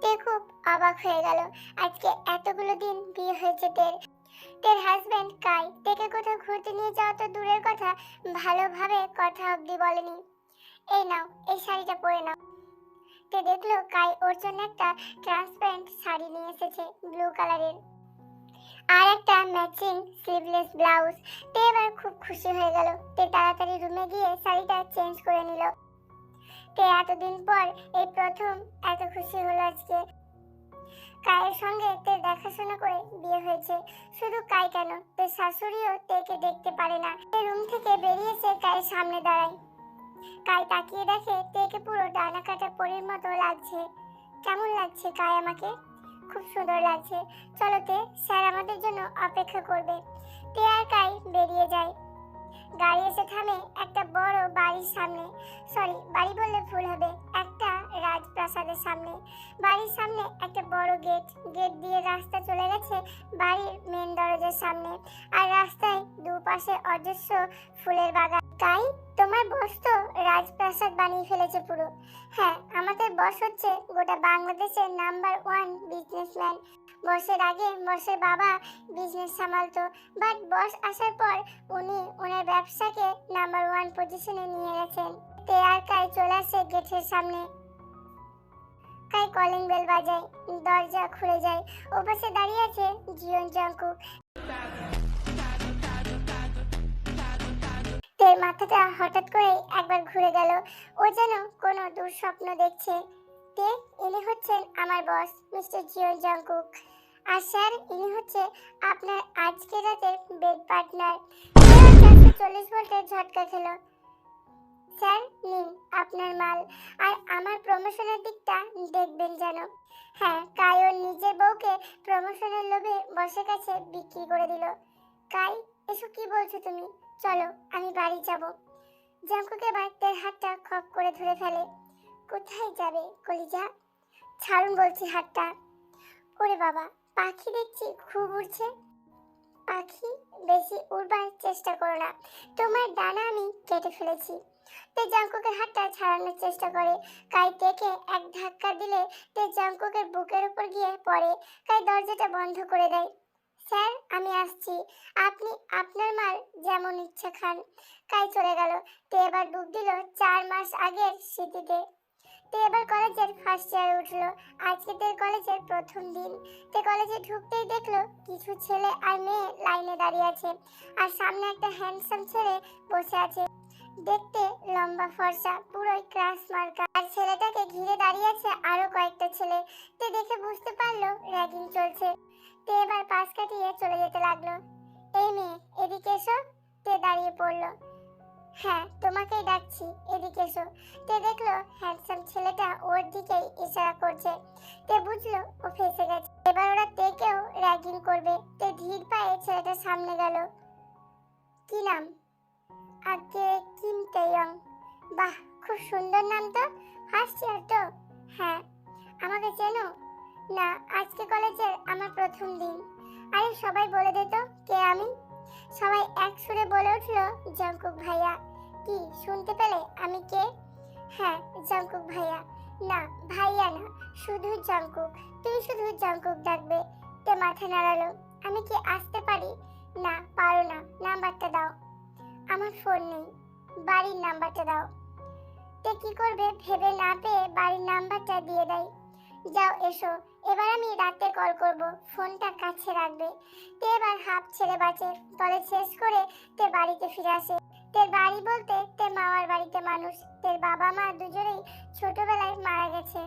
তে খুব অবাক হয়ে গেল। আজকে এতগুলো দিন বিয়ে হয়েছে তের। তের হাজবেন্ড কাই? তেকে কোথাও ঘুরতে নিয়ে যাওয়া তো দূরের কথা, ভালোভাবে কথা অবধি বলেনি। এই নাও, এই শাড়িটা পরে নাও। তে দেখল কাই ওর জন্য একটা ট্রান্সপারেন্ট শাড়ি নিয়ে এসেছে ব্লু কালারের আর একটা ম্যাচিং স্লিভলেস ব্লাউজ তে এবার খুব খুশি হয়ে গেল। তে তাড়াতাড়ি রুমে গিয়ে শাড়িটা চেঞ্জ করে নিল। তে এতদিন পর এই প্রথম এত খুশি হলো আজকে? কায়ের সঙ্গে তে দেখাশোনা করে বিয়ে হয়েছে। শুধু কাই কেন? তে শাশুড়িও তেকে দেখতে পারে না। রুম থেকে বেরিয়েছে কায়ের সামনে দাঁড়ায়। কাই তাকিয়ে দেখে তেকে পুরো ডানা কাটা পরীর মতো লাগছে। কেমন লাগছে কাই আমাকে? খুব সুন্দর লাগছে। চলো তে, স্যার আমাদের জন্য অপেক্ষা করবে। তে আর কাই বেরিয়ে যায়। গাড়ি এসে থামে একটা বড় বাড়ির সামনে। সরি বাড়ি বললে ভুল হবে। একটা রাজপ্রাসাদের সামনে। বাড়ির সামনে একটা বড় গেট গেট দিয়ে রাস্তা চলে গেছে বাড়ির মেন দরজার সামনে। আর রাস্তায় দুপাশে অজস্র ফুলের বাগান। তাই তোমার বস তো রাজপ্রাসাদ বানিয়ে ফেলেছে পুরো। হ্যাঁ আমাদের বস হচ্ছে গোটা বাংলাদেশের নাম্বার ওয়ান বিজনেসম্যান। বসের আগে বসের বাবা বিজনেস সামালতো, বাট বস আসার পর উনি ওনার ব্যবসাকে নাম্বার ওয়ান পজিশনে নিয়ে গেছেন। তে আর কাই চলে আসে গেটের সামনে। কাই কলিং বেল বাজায়, দরজা খুলে যায়। ওপাশে দাঁড়িয়ে আছে জিয়ন জাংকুক। তের মাথাটা হঠাৎ করে একবার ঘুরে গেল। ও যেন কোনো দুঃস্বপ্ন দেখছে। তে, ইনি হচ্ছেন আমার বস, মিস্টার জিয়ন জাংকুক। আর স্যার, ইনি হচ্ছে আপনার আজকে রাতের বেড পার্টনার। চারশো চল্লিশ ভোল্টের ঝটকা খেলো। স্যার, নিন আপনার মাল। আর আমার প্রমোশনের দিকটা দেখবেন যেন। হ্যাঁ কাই ওর নিজের বউকে প্রমোশনের লোভে বসে কাছে বিক্রি করে দিল। কাই, এসব কি বলছো তুমি? চলো, আমি বাড়ি যাব। জাঙ্কুকে বাড়িতে হাতটা খপ করে ধরে ফেলে। কোথায় যাবে কলিজা? ছাড়ুন বলছি হাতটা। ওরে বাবা, পাখি দেখছি, খুব উড়ছে। পাখি বেশি উড়বার চেষ্টা করো না। তোমার ডানা আমি কেটে ফেলেছি। তে জাঙ্কুকের হাতটা ছাড়ানোর চেষ্টা করে। কাই দেখে এক ধাক্কা দিলে তে জাঙ্কুকের বুকের উপর গিয়ে পড়ে। কাই দরজাটা বন্ধ করে দেয়। স্যার, আমি আসছি। আপনি, আপনার মাল যেমন ইচ্ছা খান। কাই চলে গেল। তে এবার ডুব দিল চার মাস আগের স্মৃতিতে। তে এবার কলেজের ফার্স্ট ইয়ারে উঠল। আজকে তে কলেজের প্রথম দিন। তে কলেজে ঢুকতেই দেখল কিছু ছেলে আর মেয়ে লাইনে দাঁড়িয়ে আছে আর সামনে একটা হ্যান্ডসাম ছেলে বসে আছে। দেখতে লম্বা ফর্সা, পুরোই ক্রাশ মার্কা আর ছেলেটাকে ঘিরে দাঁড়িয়ে আছে আরও কয়েকটা ছেলে। তে দেখে বুঝতে পারল র্যাগিং চলছে। তে এবার পাশ কাটিয়ে চলে যেতে লাগল। এই মেয়ে, এদিকে এসো। তে দাঁড়িয়ে পড়ল। হ্যাঁ তোমাকেই ডাকছি। এদিকে এসো। তে দেখল হ্যান্ডসাম ছেলেটা ওর দিকেই ইশারা করছে। তে বুঝলো ও ফেসে গেছে। এবার ওরা তেকেও র্যাগিং করবে। তে ধীর পায়ে ছেলেটার সামনে গেল। কি নাম? আগে কিম তেয়ং। বাহ, খুব সুন্দর নাম তো। ফার্স্ট ইয়ার তো। হ্যাঁ আমাকে চেনো? না, আজকে কলেজের সবাই বলে দে তো কে আমি। সবাই এক সুরে বলে উঠল জঙ্কুক ভাইয়া, কি শুনতে পেলে আমি কে? হ্যাঁ জঙ্কুক ভাইয়া। না ভাইয়া না, শুধু জঙ্কুক তুই শুধু জঙ্কুক ডাকবে, তে মাথা নাড়ালো। আমি কি আসতে পারি? না, পারো না, নাম্বারটা দাও। আমার ফোন নেই, বাড়ির নাম্বারটা দাও। তে কি করবে ভেবে না পেয়ে বাড়ির নাম্বারটা দিয়ে দেয়। যাও, এসো। এবার আমি রাতে কল করব। ফোনটা কাছে রাখবে। তে এবার হাফ ছেড়ে বাঁচে। তলে শেষ করে তে বাড়িতে ফিরে আসে। তের বাড়ি বলতে তে মামার বাড়িতে মানুষ। তের বাবা মা দুজনেই ছোটবেলায় মারা গেছে।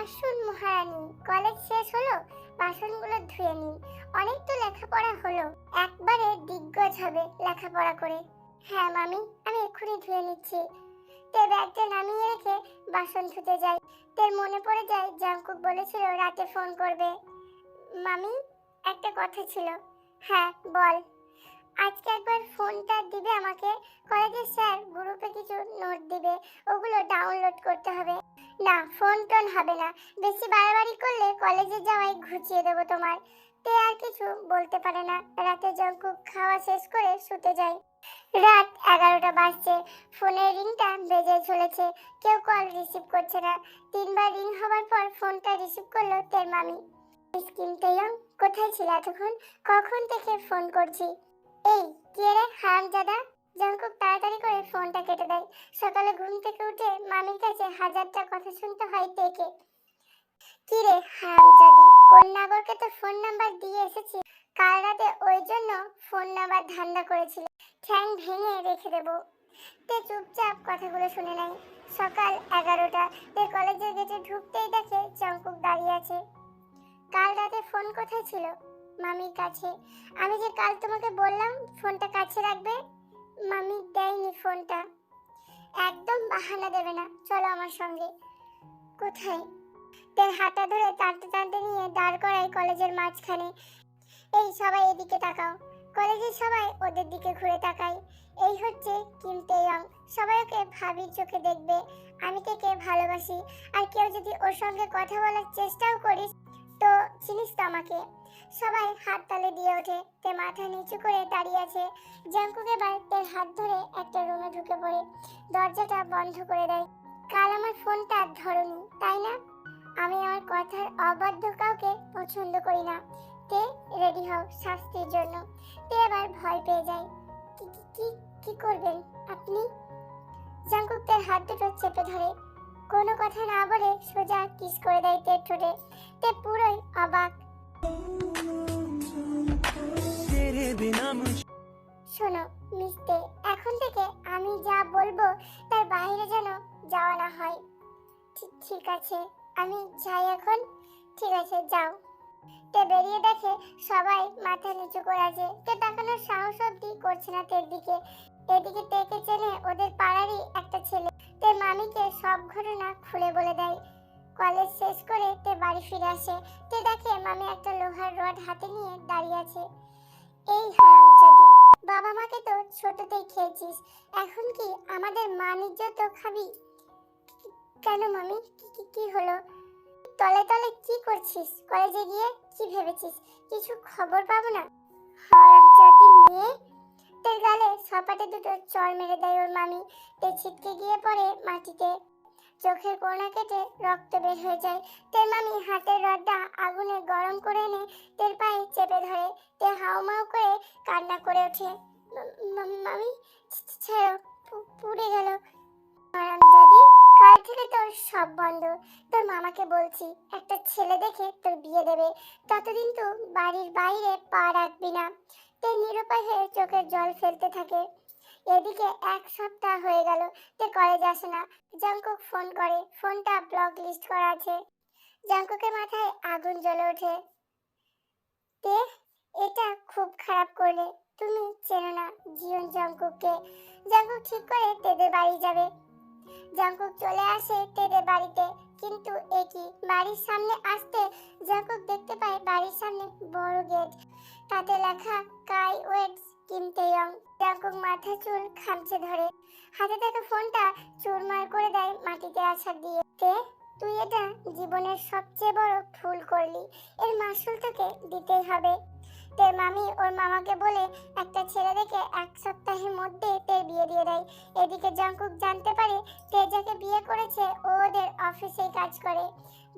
আসুন মহারানী, কলেজ শেষ হলো, বাসনগুলো ধুয়ে নিন। অনেক তো লেখাপড়া হলো। একবারে দিগ্গজ হবে লেখাপড়া করে। হ্যাঁ মামি, আমি এক্ষুনি ধুয়ে নিচ্ছি। তে ব্যাগটা নামিয়ে রেখে বাসন ধুতে যাই। তের মনে পড়ে যায় জাঙ্কুক বলেছিল রাতে ফোন করবে। মামি, একটা কথা ছিল। হ্যাঁ বল। আজকে একবার ফোনটা দিবে আমাকে। কলেজের স্যার গ্রুপে কিছু নোট দিবে। ওগুলো ডাউনলোড করতে হবে। না, ফোন টোন হবে না। বেশি বাড়াবাড়ি করলে কলেজে যাওয়াই ঘুচিয়ে দেবো তোমার তে আর কিছু বলতে পারে না। রাতে জঙ্কুক খাওয়া শেষ করে শুতে যায়। রাত এগারোটা বাজছে। ফোনের রিংটা বেজে চলেছে। কেউ কল রিসিভ করছে না। তিনবার রিং হওয়ার পর ফোনটা রিসিভ করল তের মামি। স্কিম তেয়ং কোথায় ছিল এতক্ষণ? কখন থেকে ফোন করছি? এই, কে রে? হারামজাদা জঙ্কুক তাড়াতাড়ি করে ফোনটা কেটে দেয়। সকালে ঘুম থেকে উঠে মামির কাছে হাজারটা কথা শুনতে হয় তেকে কি রে হারামজাদি কোন নাগরকে তো ফোন নাম্বার দিয়ে এসেছি? কাল রাতে ওই জন্য ফোন নাম্বার ধান্দা করেছিল। ঠ্যাং ভেঙে রেখে দেবো। তে চুপচাপ কথাগুলো শুনে নেয়। সকাল এগারোটা। তে কলেজের গেটে ঢুকতেই দেখে চঙ্কুক দাঁড়িয়ে আছে। কাল রাতে ফোন কোথায় ছিল? মামির কাছে। আমি যে কাল তোমাকে বললাম, ফোনটা কাছে রাখবে? মামি দেয়নি ফোনটা। একদম বাহানা দেবে না। চলো আমার সঙ্গে। কোথায়? তের হাতা ধরে টানতে টানতে নিয়ে দাঁড় করাই কলেজের মাঝখানে। এই সবাই এদিকে তাকাও। কলেজের সবাই ওদের দিকে ঘুরে তাকায়। এই হচ্ছে কিম তেয়ং। সবাই ওকে ভাবির চোখে দেখবে। আমি তেকে ভালোবাসি? আর কেউ যদি ওর সঙ্গে কথা বলার চেষ্টাও করিস, তো চিনিস তো আমাকে। সবাই হাত তালে দিয়ে ওঠে। তে মাথা নিচু করে দাঁড়িয়ে আছে। জাঙ্কুক এবার তের হাত ধরে একটা রুমে ঢুকে পড়ে। দরজাটা বন্ধ করে দেয়। কাল আমার ফোনটা ধরনি, তাই না? আমি আমার কথার অবাধ্য কাউকে পছন্দ করি না। তে রেডি হও শাস্তির জন্য। তে এবার ভয় পেয়ে যায়। কি কি কি করবেন আপনি? জাঙ্কুক হাত দুটো চেপে ধরে। কোনো কথা না বলে সোজা কিস করে দেয় তে ঠোঁটে। তে পুরোই অবাক। শোনো মিস্তে এখন থেকে আমি যা বলব তার বাইরে যেন যাওয়া না হয়। ঠিক আছে আমি যাই এখন। ঠিক আছে যাও। তে বেরিয়ে দেখে সবাই মাথা নিচু করে আছে। তে তাকানোর সাহস অব্দি করছে না তের দিকে। এদিকে তেকে চেনে ওদের পাড়ারই একটা ছেলে। তে মামিকে সব ঘটনা খুলে বলে দেয়। কলেজ শেষ করে তে বাড়ি ফিরে আসে। তে দেখে মামি একটা লোহার রড হাতে নিয়ে দাঁড়িয়ে আছে। এই হারামজাদি বাবা মাকে তো ছোটতেই খেয়েছিস। এখন কি আমাদের মান ইজ্জত খাবি? কেন মামি? কি- কি কি হলো? তলে তলে কি করছিস? কলেজে গিয়ে কি ভেবেছিস? কিছু খবর পাবো না? হারামজাদি মেয়ে তোর গালে সপাটে দুটো চড় মেরে দেয় ওর মামি। তে ছিটকে গিয়ে পড়ে মাটিতে। চোখের কোনা কেটে রক্ত বের হয়ে যায়। তের মামি হাতের রডটা আগুনে গরম করে এনে তের পায়ে চেপে ধরে। তে হাউমাউ করে কান্না করে ওঠে। মামি ছেড়ো পুড়ে গেল। আরামজাদি কাল থেকে তোর সব বন্ধ মামাকে বলছি, একটা ছেলে দেখে তোর বিয়ে দেবে। ততদিন তো বাড়ির বাইরে পা রাখবি না। তে নিরুপায় হয়ে চোখের জল ফেলতে থাকে। এদিকে এক সপ্তাহ হয়ে গেল, তে কলেজ আসে না। জাঙ্কুক ফোন করে, ফোনটা ব্লক লিস্ট করা আছে। জাঙ্কুকের মাথায় আগুন জ্বলে ওঠে। তে, এটা খুব খারাপ করলে, তুমি চেনো না জিয়ন জাঙ্কুককে জাঙ্কুক ঠিক করে তেদের বাড়ি যাবে। জাঙ্কুক চলে আসে তেদের বাড়িতে। কিন্তু একই বাড়ির সামনে আসতে জাঙ্কুক দেখতে পায় বাড়ির সামনে বড় গেট। তাতে লেখা, কাই ওয়েটস কিমতে ইয়ং। জাঙ্কুক মাথা চুল খামচে ধরে। হাতে থাকা ফোনটা চুরমার করে দেয় মাটিতে আছাড় দিয়ে। তে তুই এটা? জীবনের সবচেয়ে বড় ভুল করলি। এর মাসুল তোকে দিতেই হবে। তের মামি ওর মামাকে বলে একটা ছেলে দেখে এক সপ্তাহের মধ্যে তের বিয়ে দিয়ে দেয়। এদিকে জাঙ্কুক জানতে পারে তে যাকে বিয়ে করেছে, ও ওদের অফিসেই কাজ করে।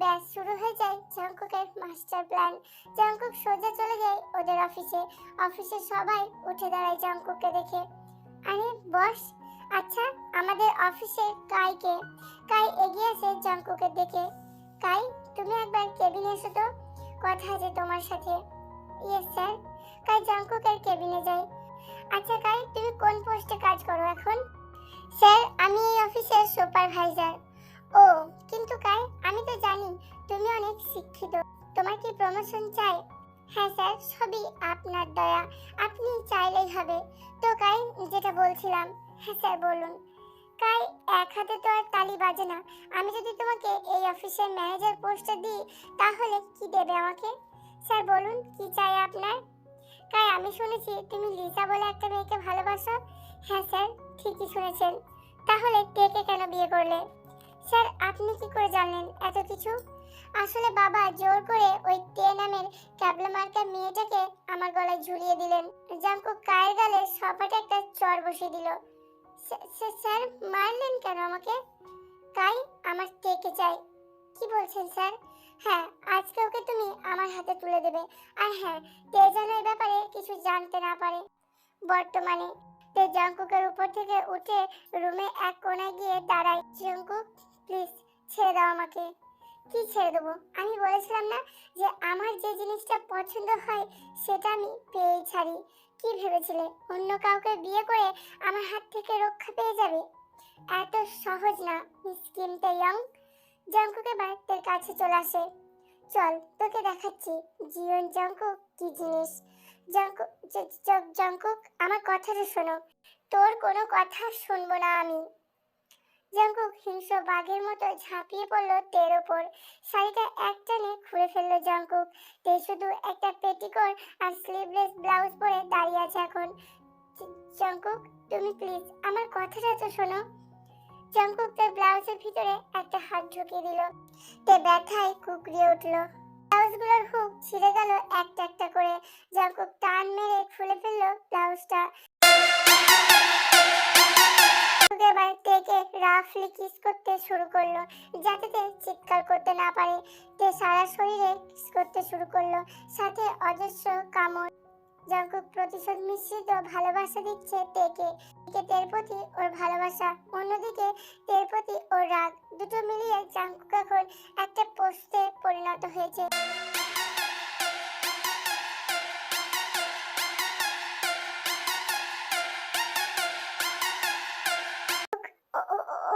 ব্যাস, শুরু হয়ে যায় জাঙ্কুকের মাস্টার প্ল্যান। জাঙ্কুক সোজা চলে যায় ওদের অফিসে। অফিসে সবাই উঠে দাঁড়ায় জাঙ্কুককে দেখে। আরে, বস আচ্ছা আমাদের অফিসে কাইকে কাই এগিয়ে আসে জাঙ্কুকের দিকে কাই, তুমি একবার কেবিনে এসো তো, কথা আছে তোমার সাথে। ইয়েস স্যার কাই জাঙ্কুকের কেবিনে যাই। আচ্ছা কাই তুমি কোন পোস্টে কাজ করো এখন? স্যার আমি এই অফিসের সুপারভাইজার ও, কিন্তু কাই আমি তো জানি, তুমি অনেক শিক্ষিত। তোমার কি প্রমোশন চাই? হ্যাঁ স্যার সবই আপনার দয়া। আপনি চাইলেই হবে। তো কাই যেটা বলছিলাম হ্যাঁ স্যার বলুন। কাই এক হাতে তো আর তালি বাজে না। আমি যদি তোমাকে এই অফিসের ম্যানেজার পোস্টে দিই, তাহলে কি দেবে আমাকে? স্যার, বলুন, কি চাই আপনার? কাই, আমি শুনেছি তুমি লিসা বলে একটা মেয়েকে ভালোবাসো। হ্যাঁ স্যার, ঠিকই শুনেছেন। তাহলে টেকে কেন বিয়ে করলে? স্যার, আপনি কি করে জানলেন এত কিছু? আসলে বাবা জোর করে ওই তে নামের ক্যাবলা মার্কা মেয়েটাকে আমার গলায় ঝুলিয়ে দিলেন। জাঙ্কুক কায়ের গালে সপাটে একটা চর বসিয়ে দিল। "স্যার- মারলেন কেন আমাকে? কাই, আমার টেকে চাই। কি বলছেন স্যার? হ্যাঁ আজকে ওকে তুমি আমার হাতে তুলে দেবে। আর হ্যাঁ তে যেন এই ব্যাপারে কিছু জানতে না পারে। বর্তমানে তে জাঙ্কুকের উপর থেকে উঠে রুমে এক কোণায় গিয়ে দাঁড়ায়। জাঙ্কুক, প্লিজ ছেড়ে দাও আমাকে। কি ছেড়ে দেবো? আমি বলেছিলাম না যে আমার যে জিনিসটা পছন্দ হয় সেটা আমি পেয়েই ছাড়ি। কি ভেবেছিলে? অন্য কাউকে বিয়ে করে আমার হাত থেকে রক্ষা পেয়ে যাবে? এত সহজ না, মিস কিম ইয়ং। জঙ্কুক এবার তোর কাছে চলে আসে। চল, তোকে দেখাচ্ছি। জীবন জঙ্কুক কি জিনিস? জঙ্কুক জঙ্কুক আমার কথাটা শোনো। তোর কোনো কথা শুনব না আমি। জঙ্কুক হিংস্র বাঘের মতো ঝাঁপিয়ে পড়ল তের ওপর। শাড়িটা একটানে খুলে ফেলল জঙ্কুক তে শুধু একটা পেটিকোট আর স্লিভলেস ব্লাউজ পরে দাঁড়িয়ে আছে এখন। জঙ্কুক তুমি প্লিজ আমার কথাটা তো শোনো। জঙ্কুক তার ব্লাউজের ভিতরে একটা হাত ঢুকিয়ে দিল। তে ব্যথায় কুকরিয়ে উঠল। ব্লাউজগুলোর হুক ছিঁড়ে গেল একটা একটা করে। জঙ্কুক টান মেরে খুলে ফেলল ব্লাউজটা। এবার তেকে রাফলি কিস করতে শুরু করল, যাতে তে চিৎকার করতে না পারে। তে সারা শরীরে কিস করতে শুরু করল, সাথে অজস্র কামড়। জঙ্কুক প্রতিশোধ মিশ্রিত ভালোবাসা দিচ্ছে তেকে। এদিকে তের প্রতি ওর ভালোবাসা, অন্যদিকে তের প্রতি ওর রাগ। দুটো মিলিয়ে জাঙ্কুক এখন একটা পোস্টে পরিণত হয়েছে।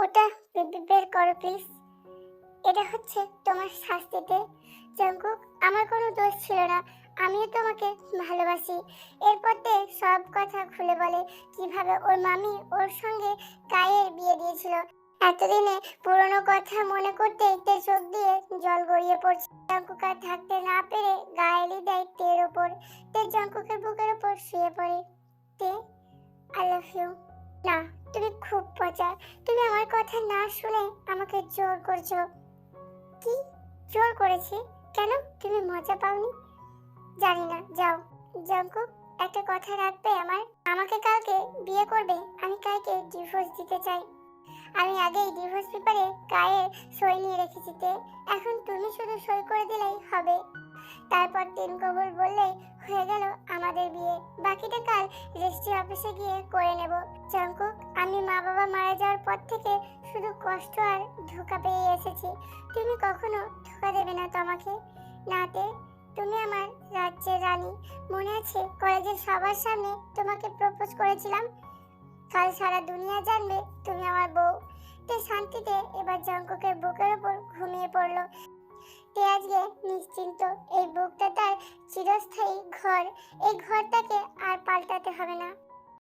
ওটা বের করো প্লিজ। এটা হচ্ছে তোমার শাস্তিতে। জঙ্কুক, আমার কোনো দোষ ছিল না। আমিও তোমাকে ভালোবাসি। এরপর তে সব কথা খুলে বলে কীভাবে ওর মামি ওর সঙ্গে কায়ের বিয়ে দিয়েছিল। এতদিনে পুরনো কথা মনে করতে তে চোখ দিয়ে জল গড়িয়ে পড়ছে। জঙ্কুক থাকতে না পেরে গায়েলি দেয় তের ওপর। তে জঙ্কুকের বুকের ওপর শুয়ে পড়ে। তে আই লাভ ইউ না, তুমি খুব পচা। তুমি আমার কথা না শুনে আমাকে জোর করছ। কি? জোর করেছি? কেন? তুমি মজা পাওনি? জানি না, যাও। জঙ্কুক একটা কথা রাখবে আমার? আমাকে কালকে বিয়ে করবে, আমি কাইকে ডিভোর্স দিতে চাই। আমি আগেই ডিভোর্স পেপারে কায়ের সই নিয়ে রেখেছি তে। এখন তুমি শুধু সই করে দিলেই হবে। তারপর তিন কবর বললেই হয়ে গেল আমাদের বিয়ে। বাকিটা কাল রেজিস্ট্রি অফিসে গিয়ে করে নেব। জঙ্কুক আমি মা বাবা মারা যাওয়ার পর থেকে শুধু কষ্ট আর ধোকা পেয়ে এসেছি। তুমি কখনো ধোকা দেবে না তো আমাকে নাতে তুমি আমার রাজ্যের রানী। মনে আছে কলেজের সবার সামনে তোমাকে প্রপোজ করেছিলাম? কাল সারা দুনিয়া জানবে তুমি আমার বউ। তে শান্তিতে এবার জঙ্কুকের বুকের ওপর ঘুমিয়ে পড়ল। তে আজকে নিশ্চিন্ত এই বুকটা তার চিরস্থায়ী ঘর। এই ঘরটাকে আর পাল্টাতে হবে না।